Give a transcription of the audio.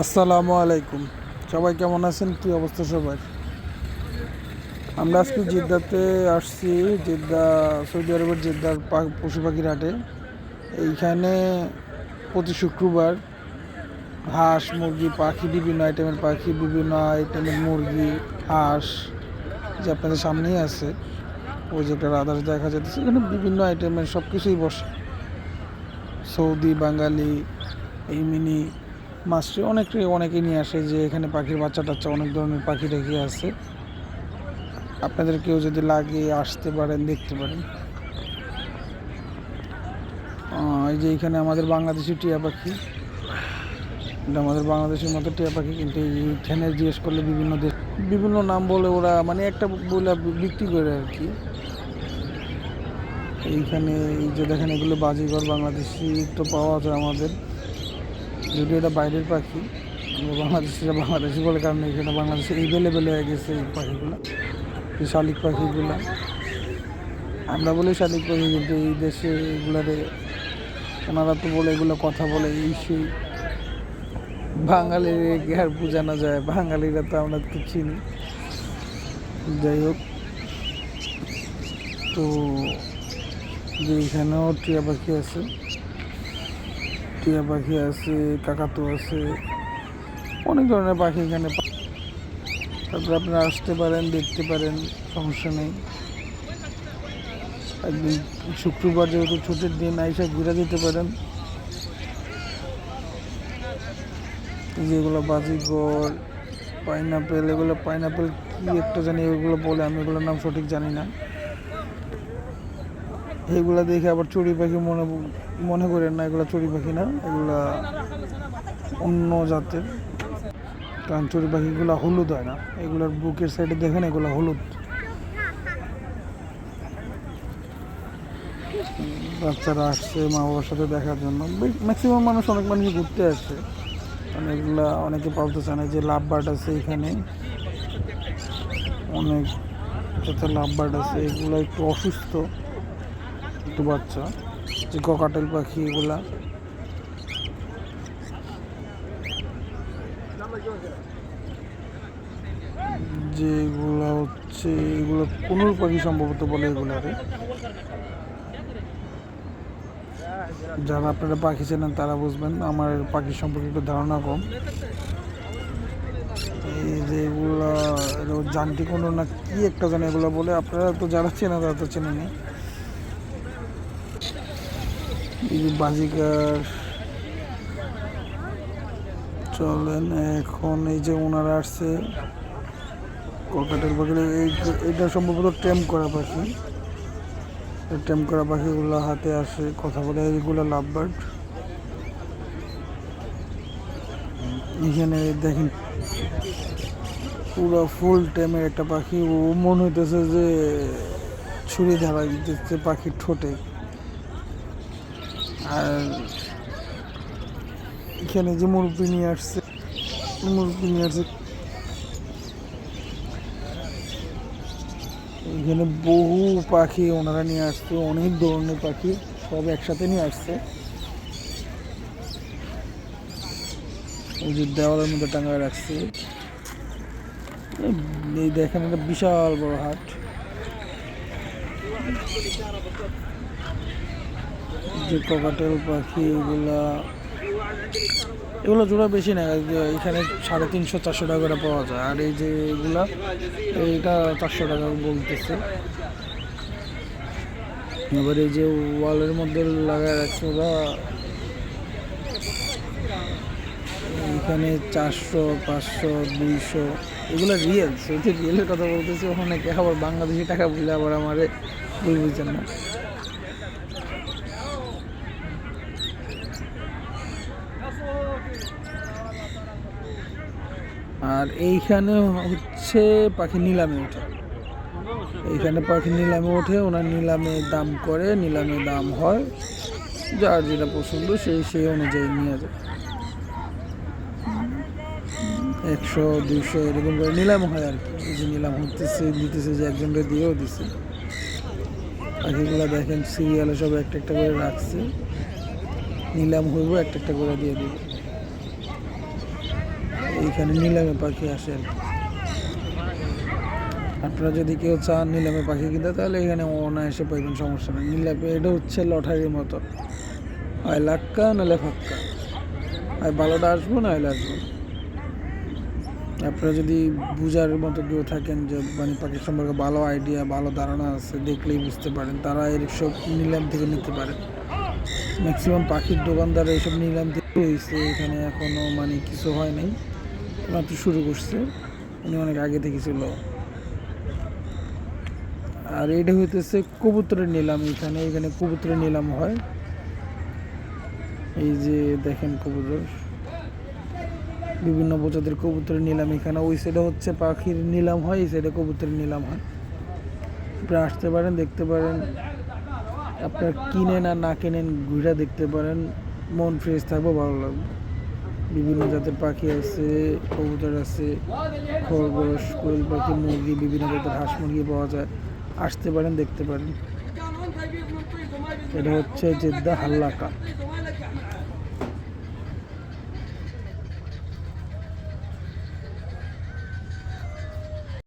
আসসালামু আলাইকুম। সবাই কেমন আছেন? কি অবস্থা সবার? আমরা আজকে জিদ্দাতে আসছি, জিদ্দা, সৌদি আরবের জিদ্দার পশু পাখির হাটে। এইখানে প্রতি শুক্রবার হাঁস, মুরগি, পাখি, বিভিন্ন আইটেমের পাখি, বিভিন্ন আইটেমের মুরগি, হাঁস যে আপনাদের সামনেই আছে, ওই যে একটা রাদার্স দেখা যাচ্ছে, এখানে বিভিন্ন আইটেমের সব কিছুই বসে। সৌদি, বাঙালি, এই মিনি মাছটি অনেকে অনেকে নিয়ে আসে যে এখানে পাখির বাচ্চা টাচ্চা অনেক ধরনের পাখি রেখে আছে আপনাদের কেউ যদি লাগে আসতে পারেন, দেখতে পারেন। এই যে এখানে আমাদের বাংলাদেশি টিয়া পাখি। এটা আমাদের বাংলাদেশের মতো টিয়া পাখি কিন্তু এইখানে জিজ্ঞেস করলে বিভিন্ন দেশ, বিভিন্ন নাম বলে ওরা মানে একটা বলে বিক্রি করে আর কি। এইখানে এই যে দেখেন, এগুলো বাজিঘর বাংলাদেশি তো পাওয়া যায় আমাদের। যদিও এটা বাইরের পাখি আমরা বাংলাদেশিরা বাংলাদেশি বলে কারণ এখানে বাংলাদেশে এভেলেবেল হয়ে গেছে এই পাখিগুলো, এই শালিক পাখিগুলো। আমরা বলি শালিক পাখি, কিন্তু এই দেশে এগুলারে ওনারা তো বলে এগুলো কথা বলে, এই সেই বাঙালিকে আর বোঝানো যায়, বাঙালিরা তো আমরা তো চিনি। যাই হোক, তো যে এখানেও টিয়া পাখি আছে। টিয়া পাখি আছে, কাকাতো আছে, অনেক ধরনের পাখি এখানে তারপরে আপনারা আসতে পারেন, দেখতে পারেন, সমস্যা নেই। একদিন শুক্রবার যেহেতু ছুটির দিন, আইসা ঘুরে যেতে পারেন। যেগুলো এগুলো পাইনাপেল এগুলো পাইনাপেল কি একটা জানি, এগুলো বলে আমি এগুলোর নাম সঠিক জানি না। এগুলো দেখে আবার চড়ি পাখি মনে মনে করেন না, এগুলো চড়ি পাখি না, এগুলা অন্য জাতের। কারণ চড়ি পাখিগুলো হলুদ হয় না। এগুলোর বুকের সাইডে দেখেন, এগুলো হলুদ। বাচ্চারা আসছে মা বাবার সাথে দেখার জন্য। ম্যাক্সিমাম মানুষ অনেক মানুষ ঘুরতে আসে। মানে এগুলা অনেকে পালতে চায় না, যে লাভ বার্ড আছে এখানে। অনেক যাতে লাভ বার্ড আছে, এগুলো একটু অসুস্থ একটু বাচ্চা। যে ককাটেল পাখি এগুলা। যেগুলো হচ্ছে, এগুলো কোনুর পাখি সম্ভবত বলে এগুলারে যারা আপনারা পাখি চেনেন তারা বুঝবেন, আমার পাখি সম্পর্কে একটু ধারণা কম। এই যে এগুলা জানটি কোনো না কি একটা জানে এগুলো বলে, আপনারা তো যারা চেনে তারা তো চেনে নেই বাজিকার চলেন, এখন এই যে ওনারা আসছে, কলকাতার পাখি এটা সম্ভবত টেম করা পাখি। টেম করা পাখিগুলো হাতে আসে, কথা বলে এইগুলো লাভ বার্ড এখানে দেখেন, পুরো ফুল টেমের একটা পাখি, ও মনে হইতেছে যে ছুরি ধারা দিতেছে পাখির ঠোঁটে। আর এখানে যে মুরব্বি নিয়ে আসছে, মুরব্বি নিয়ে আসছে। এখানে বহু পাখি ওনারা নিয়ে আসছে, অনেক ধরনের পাখি সব একসাথে নিয়ে আসছে। ওই যে দেওয়ালের মধ্যে টাঙায় রাখছে। এই- দেখেন একটা বিশাল বড় হাট। যে ককাটেল পাখি, এগুলা, এগুলো জোড়া বেশি না এখানে সাড়ে তিনশো, চারশো টাকা করে পাওয়া যায়। আর এই যে এগুলা, এইটা চারশো টাকা বলতেছে। এবার এই যে ওয়ালের মধ্যে লাগায় রাখছে ওরা, এখানে চারশো, পাঁচশো, দুইশো, এগুলো রিয়েল সেই যে রিয়েলের কথা বলতেছি, ওখানে আবার বাংলাদেশি টাকা বলে আবার আমারে ভুল বুঝছেন না। আর এইখানে হচ্ছে পাখি নিলামে ওঠে। এইখানে পাখি নিলামে ওঠে ওনার নিলামে দাম করে, নিলামে দাম হয়। যার যেটা পছন্দ সেই সেই অনুযায়ী নিয়ে যায়। একশো, দুইশো এরকম করে নিলাম হয় আর কি। যে নিলাম হতেছে দিতেছে যে একজনকে দিয়েও দিছে। পাখিগুলো দেখেন, সিরিয়ালে সব একটা একটা করে রাখছে। নিলাম হইব, একটা একটা করে দিয়ে দিবে। এইখানে নিলামে পাখি আসে আর কি। আপনারা যদি কেউ চান নিলামে পাখি কিনতে, তাহলে এখানে অনায়াসে পাইবেন, সমস্যা নেই। নিলামে এটা হচ্ছে লটারির মতো। হয় লাক্কা নাহলে ফাক্কা। হয় ভালোটা আসব না হলে আসব। আপনারা যদি বুঝার মতো কেউ থাকেন যে মানে পাখির সম্পর্কে ভালো আইডিয়া ভালো ধারণা আছে, দেখলেই বুঝতে পারেন। তারা এসব নিলাম থেকে নিতে পারেন ম্যাক্সিমাম পাখির দোকানদার এইসব নিলাম থেকে হয়েছে এখানে এখনও মানে কিছু হয় নাই। মাত্র শুরু করছে। উনি অনেক আগে থেকে ছিল। আর এটা হইতেছে কবুতরের নিলাম এখানে। এখানে কবুতরের নিলাম হয়। এই যে দেখেন কবুতর। বিভিন্ন প্রজাতির কবুতরের নিলাম এখানে। ওই সাইডে হচ্ছে পাখির নিলাম হয়, এই সাইডে কবুতরের নিলাম হয়। আপনারা আসতে পারেন, দেখতে পারেন। আপনার কিনেন আর না কিনেন ঘুরে দেখতে পারেন। মন ফ্রেশ থাকবে, ভালো লাগবে। বিভিন্ন জাতের পাখি আছে, কবুতর আছে, খরগোশ, কোয়েল পাখি, মুরগি, বিভিন্ন জাতের হাঁস মুরগি পাওয়া যায়। আসতে পারেন, দেখতে পারেন। এটা হচ্ছে জেদ্দা হাল্লাকা।